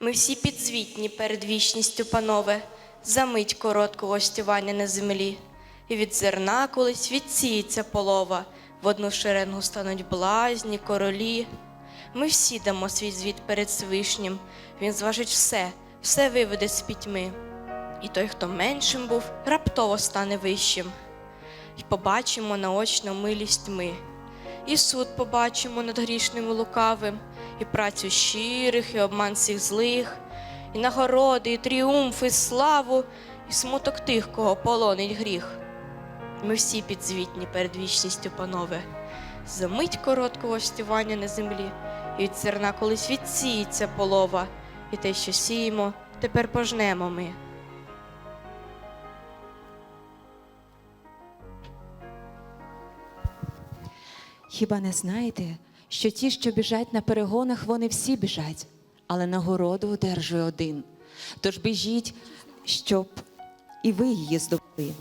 Ми всі підзвітні перед вічністю, панове, за мить короткого гостювання на землі. І від зерна колись відсіється полова, в одну шеренгу стануть блазні, королі. Ми всі дамо свій звіт перед Свишнім, він зважить все, все виведе з пітьми. І той, хто меншим був, раптово стане вищим. І побачимо наочно милість ми, і суд побачимо над грішним і лукавим, і працю щирих, і обман всіх злих, і нагороди, і тріумф, і славу, і смуток тих, кого полонить гріх. Ми всі підзвітні перед вічністю, панове, за мить короткого стювання на землі, і від зерна колись відсіється полова, і те, що сіємо, тепер пожнемо ми. Хіба не знаєте, що ті, що біжать на перегонах, вони всі біжать, але нагороду одержує один. Тож біжіть, щоб і ви її здобули.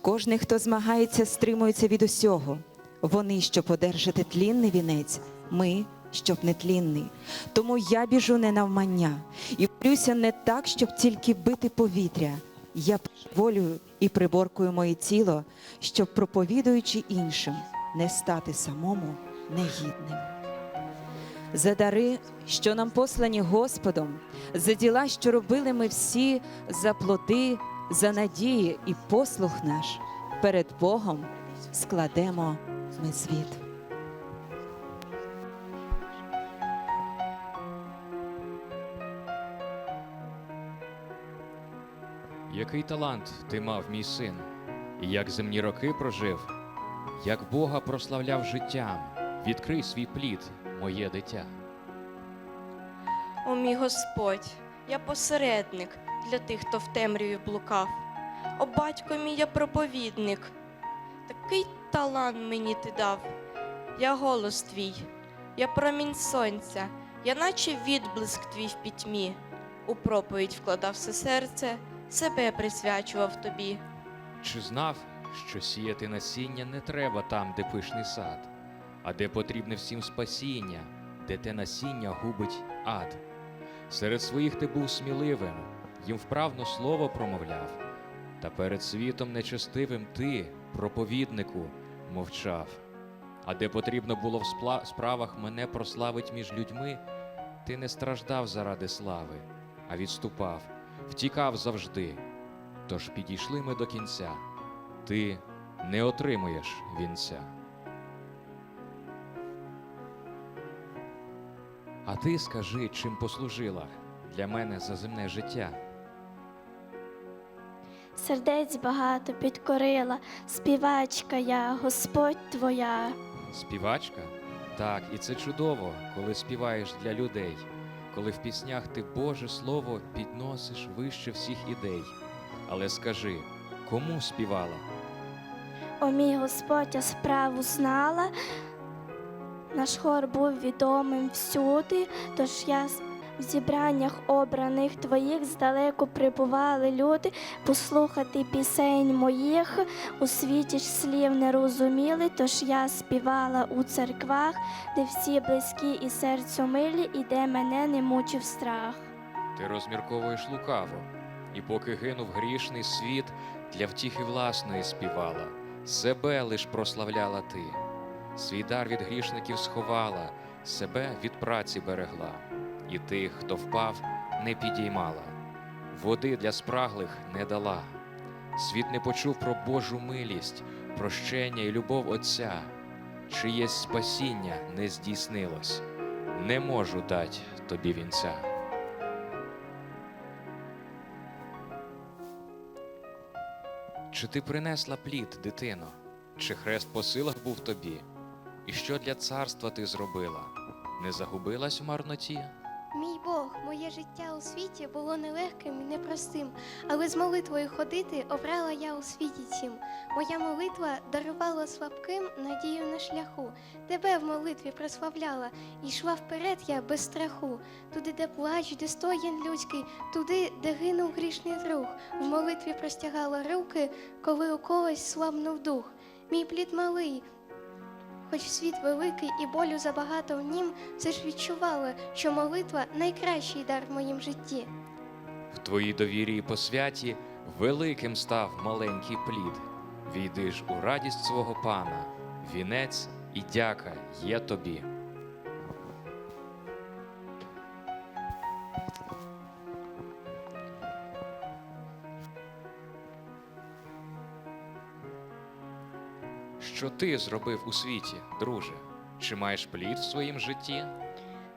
Кожний, хто змагається, стримується від усього. Вони, щоб одержати тлінний вінець, ми, щоб нетлінний. Тому я біжу не навмання і борюся не так, щоб тільки бити повітря. Я волю і приборкую моє тіло, щоб, проповідуючи іншим, не стати самому негідним. За дари, що нам послані Господом, за діла, що робили ми всі, за плоди, за надії і послух наш, перед Богом складемо ми звіт. Який талант ти мав, мій син, і як земні роки прожив, як Бога прославляв життям, відкрий свій плід, моє дитя. О мій Господь, я посередник для тих, хто в темряві блукав. О батько мій, я проповідник, такий талант мені ти дав. Я голос твій, я промінь сонця, я наче відблиск твій в пітьмі. У проповідь вкладав все серце, себе присвячував тобі. Чи знав, що сіяти насіння не треба там, де пишний сад, а де потрібне всім спасіння, де те насіння губить ад. Серед своїх ти був сміливим, їм вправно слово промовляв, та перед світом нечестивим ти, проповіднику, мовчав. А де потрібно було в справах мене прославить між людьми, ти не страждав заради слави, а відступав, втікав завжди. Тож підійшли ми до кінця, ти не отримуєш вінця. А ти скажи, чим послужила для мене за земне життя. Сердець багато підкорила, співачка я, Господь твоя. Співачка? Так, і це чудово, коли співаєш для людей, коли в піснях ти Боже Слово підносиш вище всіх ідей. Але скажи, кому співала? О мій Господь, я справу знала. Наш хор був відомим всюди, тож я в зібраннях обраних твоїх здалеку прибували люди послухати пісень моїх. У світі ж слів не розуміли, тож я співала у церквах, де всі близькі і серцю милі, і де мене не мучив страх. Ти розмірковуєш лукаво, і поки гинув грішний світ, для втіхи власної співала, себе лиш прославляла ти, свій дар від грішників сховала, себе від праці берегла, і тих, хто впав, не підіймала, води для спраглих не дала. Світ не почув про Божу милість, прощення і любов Отця, чиєсь спасіння не здійснилось, не можу дать тобі вінця. Чи ти принесла плід, дитино? Чи хрест по силах був тобі? І що для царства ти зробила? Не загубилась в марноті? Моє життя у світі було нелегким і непростим, але з молитвою ходити обрала я у світі цім. Моя молитва дарувала слабким надію на шляху. Тебе в молитві прославляла, і йшла вперед я без страху. Туди, де плач, де стоян людський, туди, де гинув грішний друг. В молитві простягала руки, коли у когось слабнув дух. Мій плід малий, Хоч світ великий і болю забагато в нім, все ж відчувала, що молитва найкращий дар в моїм житті. В твоїй довірі і посвяті великим став маленький плід. Війди ж у радість свого пана, вінець і дяка є тобі. Що ти зробив у світі, друже? Чи маєш плід в своїм житті?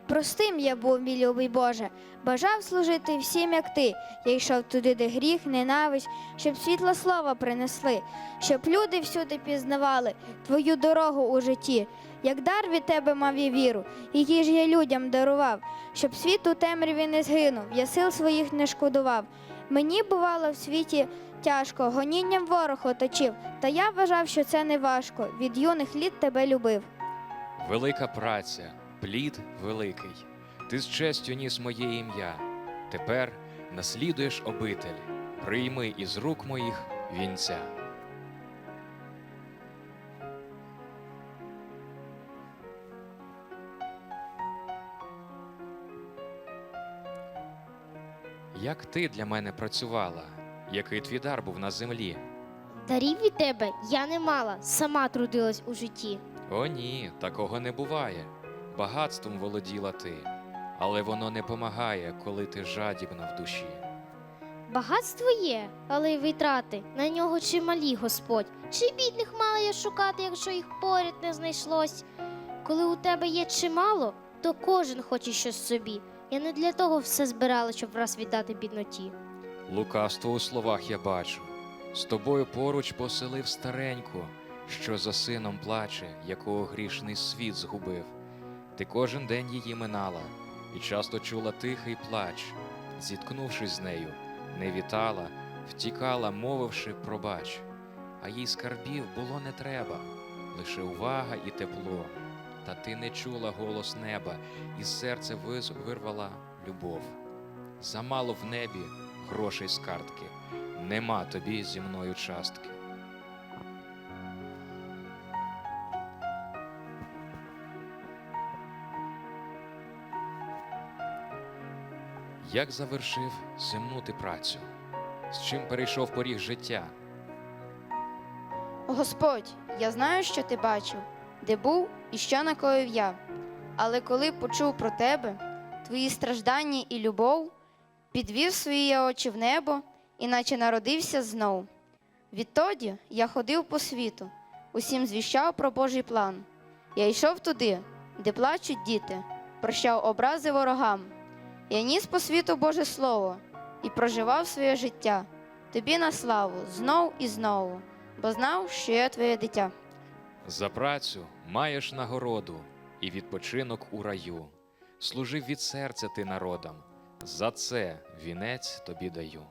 Простим я був, мій любий Боже, бажав служити всім, як ти. Я йшов туди, де гріх, ненависть, щоб світло слова принесли, щоб люди всюди пізнавали твою дорогу у житті. Як дар від тебе мав я віру, який ж я людям дарував, щоб світ у темряві не згинув, я сил своїх не шкодував. Мені бувало в світі тяжко, гонінням ворог оточив, та я вважав, що це не важко. Від юних літ тебе любив. Велика праця, плід великий. Ти з честю ніс моє ім'я. Тепер наслідуєш обитель. Прийми із рук моїх вінця. Як ти для мене працювала? Який твій дар був на землі? Дарів від тебе я не мала, сама трудилась у житті. О ні, такого не буває. Багатством володіла ти, але воно не помагає, коли ти жадібна в душі. Багатство є, але й витрати на нього чималі, Господь. Чи бідних мала я шукати, якщо їх поряд не знайшлось? Коли у тебе є чимало, то кожен хоче щось собі. Я не для того все збирала, щоб враз віддати бідноті. Лукавство у словах я бачу. З тобою поруч поселив стареньку, що за сином плаче, якого грішний світ згубив. Ти кожен день її минала і часто чула тихий плач. Зіткнувшись з нею, не вітала, втікала, мовивши пробач. А їй скарбів було не треба, лише увага і тепло. Та ти не чула голос неба, і серце вирвала любов. Замало в небі грошей з картки, нема тобі зі мною частки. Як завершив земну ти працю? З чим перейшов поріг життя? Господь, я знаю, що ти бачив, де був і що накоїв я. Але коли почув про тебе, твої страждання і любов, підвів свої очі в небо, іначе народився знов. Відтоді я ходив по світу, усім звіщав про Божий план. Я йшов туди, де плачуть діти, прощав образи ворогам. Я ніс по світу Боже Слово і проживав своє життя. Тобі на славу знов і знову бо знав, що я твоє дитя. За працю маєш нагороду і відпочинок у раю. Служив від серця ти народам, за це вінець тобі даю.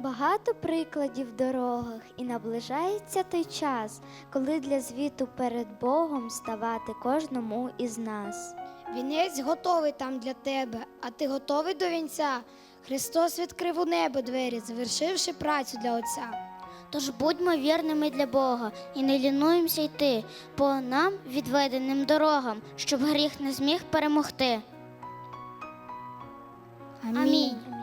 Багато прикладів в дорогах, і наближається той час, коли для звіту перед Богом ставати кожному із нас. Вінець готовий там для тебе, а ти готовий до вінця. Христос відкрив у небо двері, завершивши працю для Отця. Тож будьмо вірними для Бога і не лінуємося йти по нам відведеним дорогам, щоб гріх не зміг перемогти. Амінь.